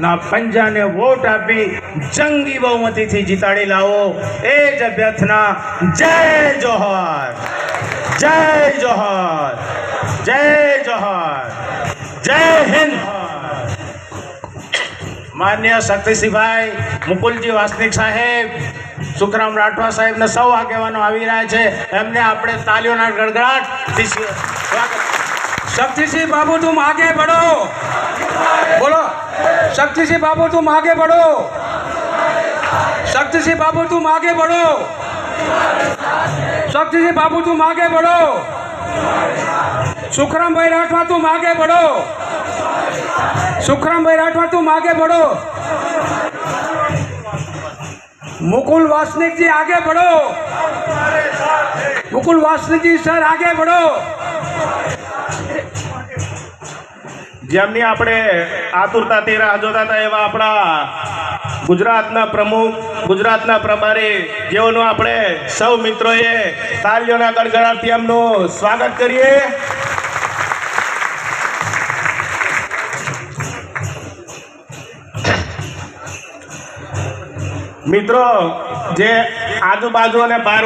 ના, પંજાને વોટ આપી જંગી બહુમતીથી જીતાડી લાવો. એ જ અભ્યર્થના, જય જોહર. જય જોહર. જય જોહર. જય હિન્દ. માન્ય શક્તિસિંહભાઈ મુકુલજી વાસનિક સાહેબ, સુખરામ રાઠવા સાહેબને સૌ આગેવાનો આવી રહ્યા છે. એમને આપણે તાલીઓના ગડગડાટ. શક્તિસિંહ બાબુ, તું આગે પડો. શક્તિ સિંહ બાબુ, તું આગે બઢો શક્તિ સિંહ બાબુ, તું આગે બઢો શક્તિ સિંહ બાબુ, તું આગે બઢો સુખરામભાઈ રાઠવા, તું માગે બઢો સુખરામભાઈ રાઠવા, તું આગે બઢો મુકુલ વાસનિકજી આગે બઢો મુકુલ વાસનિકજી સર આગે બઢો જેમની આપણે આતુરતાથી રાહ જોતા હતા એવા આપણા ગુજરાતના પ્રમુખ, ગુજરાતના પ્રભારી, જેઓનું આપણે સૌ મિત્રોએ તાલીઓના ગડગડાટથી એમનું સ્વાગત કરીએ. મિત્રો, જે આજુબાજુ અને બહાર